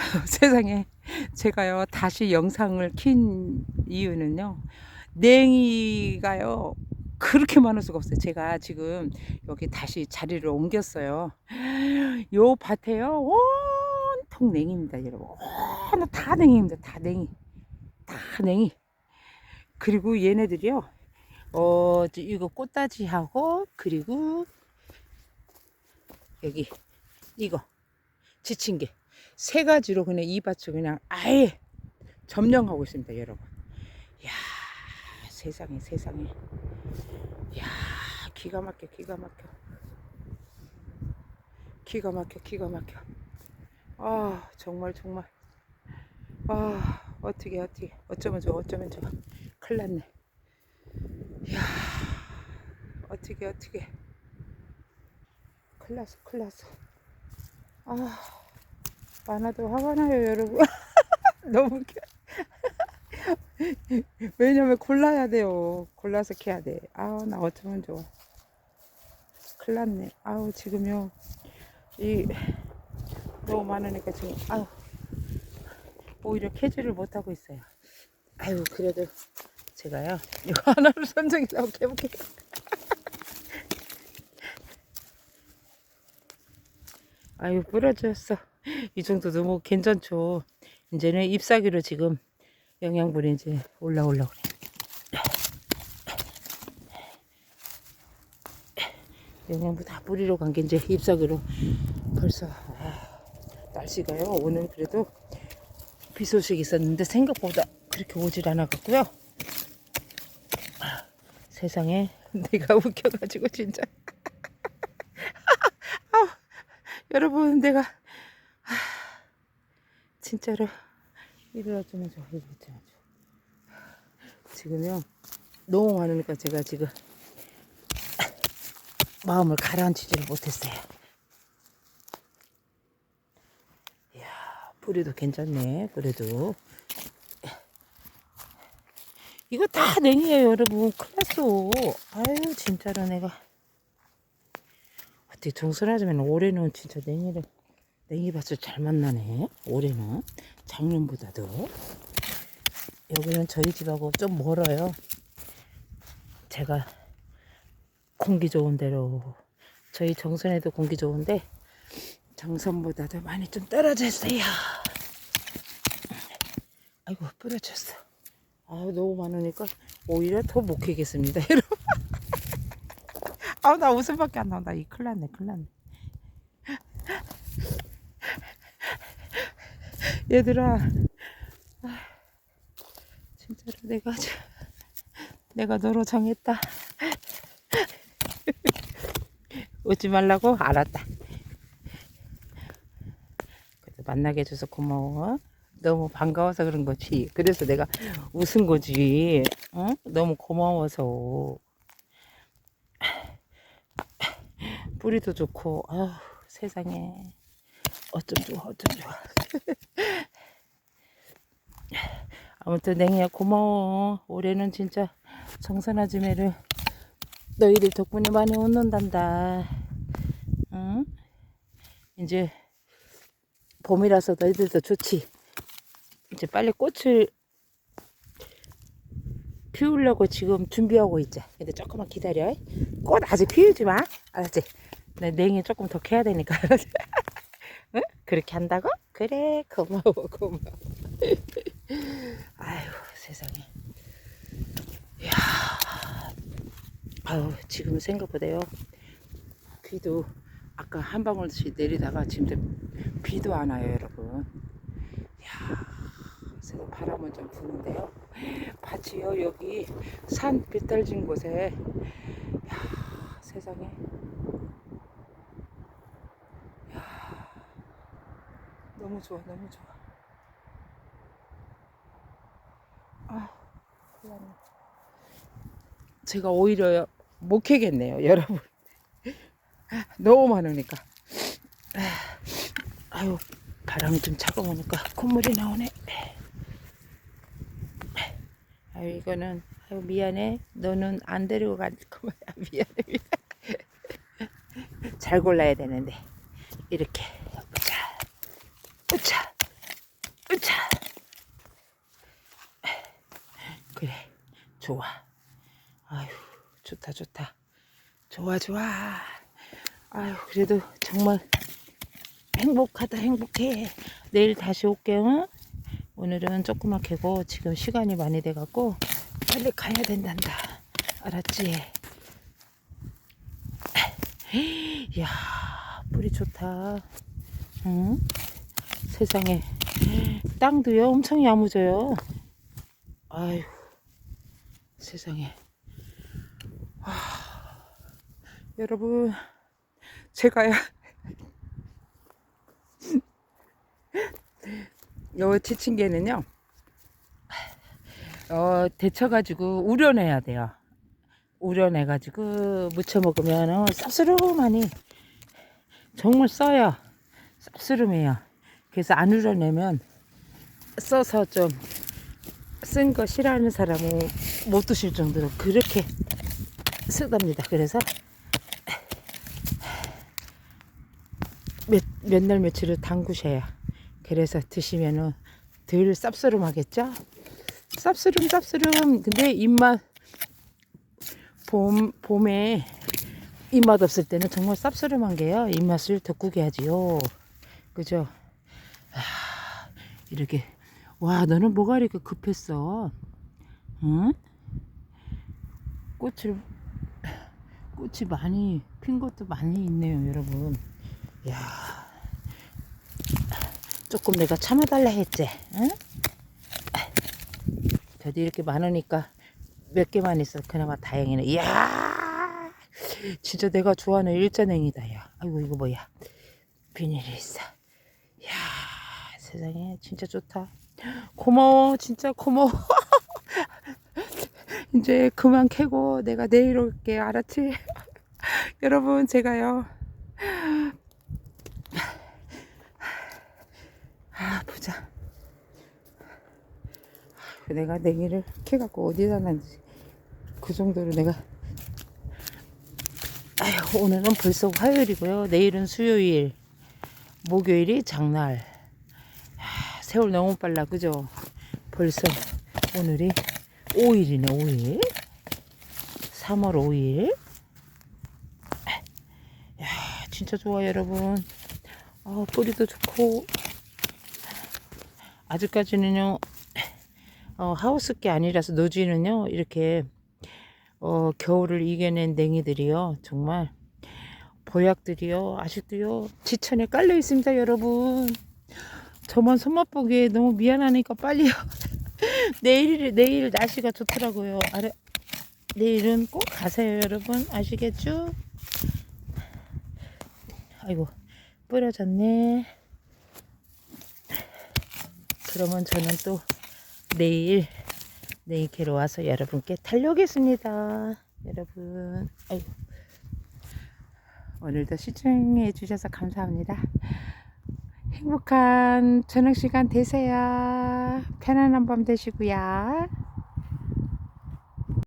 세상에 제가요 다시 영상을 킨 이유는요 냉이가요 그렇게 많을 수가 없어요. 제가 지금 여기 다시 자리를 옮겼어요. 요 밭에요 온통 냉이입니다 여러분. 온, 다 냉이입니다 다 냉이. 다 냉이. 그리고 얘네들이요 어저 이거 꽃다지하고 그리고 여기 이거 지친 게 세 가지로 그냥 이 밭을 그냥 아예 점령하고 있습니다, 여러분. 야 세상에 세상에. 야 기가 막혀 기가 막혀. 기가 막혀 기가 막혀. 아 정말 정말. 아 어떻게 어떻게 어쩌면 좋아 어쩌면 좋아. 큰일 났네. 야 어떻게 어떻게. 큰일 났어 큰일 났어. 아. 많아도 화가 나요, 여러분. 너무 웃겨. 왜냐면 골라야 돼요. 골라서 캐야 돼. 아우, 나 어쩌면 좋아. 큰일 났네. 아우, 지금요. 이, 너무 많으니까 지금, 아우. 오히려 캐지를 못하고 있어요. 아유, 그래도 제가요. 이거 하나를 선정해서 해볼게요. 아유, 부러졌어. 이 정도 너무 괜찮죠. 이제는 잎사귀로 지금 영양분이 이제 올라올라 그래. 영양분 다 뿌리러 간게 이제 잎사귀로 벌써 아, 날씨가요 오늘 그래도 비 소식이 있었는데 생각보다 그렇게 오질 않아 갖고요. 아, 세상에 내가 웃겨가지고 진짜 아, 여러분 내가 진짜로. 일어나주면 좋아 일어나주면 좋아 지금요 너무 많으니까 제가 지금 마음을 가라앉히지를 못했어요. 이야 뿌리도 괜찮네 그래도. 이거 다 냉이에요 여러분. 큰일 났어. 아유 진짜로 내가. 어떻게 정선하자면 올해는 진짜 냉이를 냉이밭을 잘 만나네 올해는. 작년보다도. 여기는 저희 집하고 좀 멀어요. 제가 공기 좋은 데로 저희 정선에도 공기 좋은데 정선보다도 많이 좀 떨어져 있어요. 아이고 부러졌어. 아 너무 많으니까 오히려 더 못 캐겠습니다 여러분. 아나 웃음밖에 안 나온다. 이 큰일 났네 큰일 났네 얘들아. 아, 진짜로 내가 저- 내가 너로 정했다. 웃지 말라고? 알았다. 그래도 만나게 해줘서 고마워. 너무 반가워서 그런 거지. 그래서 내가 웃은 거지. 어? 너무 고마워서. 뿌리도 좋고. 아우 세상에 어쩜 좋아 어쩜 좋아. 아무튼 냉이야 고마워. 올해는 진짜 정선아지매를 너희들 덕분에 많이 웃는단다. 응? 이제 봄이라서 너희들도 좋지. 이제 빨리 꽃을 피우려고 지금 준비하고 있자. 근데 조금만 기다려. 꽃 아직 피우지 마. 알았지? 내 냉이 조금 더 캐야 되니까? 응? 그렇게 한다고? 그래 고마워 고마워. 아유 세상에. 이야 아유 지금 생각보다요 비도 아까 한 방울씩 내리다가 지금 비도 안 와요 여러분. 세상 바람은 좀 부는데요. 밭이요 여기 산 비탈진 곳에. 이야 세상에 너무 좋아, 너무 좋아. 아, 났네. 제가 오히려 못 캐겠네요, 여러분. 너무 많으니까. 아유, 바람이 좀 차가우니까 콧물이 나오네. 아유, 이거는, 아유, 미안해. 너는 안 데리고 갈 거야. 미안해, 미안해. 잘 골라야 되는데. 이렇게. 으차. 으차. 그래 좋아. 아휴 좋다 좋다. 좋아 좋아. 아휴 그래도 정말 행복하다 행복해. 내일 다시 올게요 오늘은 조그맣 캐고 지금 시간이 많이 돼갖고 빨리 가야 된단다. 알았지? 이야 뿌리 좋다. 응? 세상에. 땅도요 엄청 야무져요. 아휴 세상에. 아, 여러분 제가요 요 지친개는요 어 데쳐가지고 우려내야 돼요. 우려내가지고 무쳐 먹으면 쌉스름하니. 정말 써요. 쌉스름해요. 그래서 안 우려내면 써서 좀 쓴 거 싫어하는 사람은 못 드실 정도로 그렇게 쓰답니다. 그래서 몇, 몇 날 며칠을 담그셔야 그래서 드시면은 덜 쌉스름하겠죠? 쌉스름 쌉스름 근데 입맛 봄, 봄에 입맛 없을 때는 정말 쌉스름한 게요 입맛을 돋구게 하지요 그죠? 아, 이렇게 와 너는 뭐가 이렇게 급했어? 응? 꽃을 꽃이 많이 핀 것도 많이 있네요 여러분. 야 조금 내가 참아달라 했지 응? 저도 이렇게 많으니까 몇 개만 있어. 그나마 다행이네. 이야 진짜 내가 좋아하는 일자냉이다 야. 아이고 이거 뭐야. 비닐이 있어 세상에. 진짜 좋다. 고마워. 진짜 고마워. 이제 그만 캐고 내가 내일 올게. 알았지? 여러분 제가요. 아 보자. 내가 냉이를 캐갖고 어디다 놨는지. 그 정도로 내가. 아휴 오늘은 벌써 화요일이고요. 내일은 수요일. 목요일이 장날. 아, 세월 너무 빨라 그죠? 벌써 오늘이 5일이네 5일. 3월 5일. 야 진짜 좋아 여러분. 아 뿌리도 좋고. 아직까지는요 어, 하우스게 아니라서 노지는요 이렇게 어, 겨울을 이겨낸 냉이들이요. 정말 보약들이요 아직도요 지천에 깔려 있습니다 여러분 저만 손맛 보기에 너무 미안하니까 빨리요 내일 내일 날씨가 좋더라고요 아래 내일은 꼭 가세요 여러분 아시겠죠 아이고 뿌려졌네 그러면 저는 또 내일 내일 캐러 와서 여러분께 달려오겠습니다. 여러분, 아이고. 오늘도 시청해 주셔서 감사합니다. 행복한 저녁 시간 되세요. 편안한 밤 되시고요.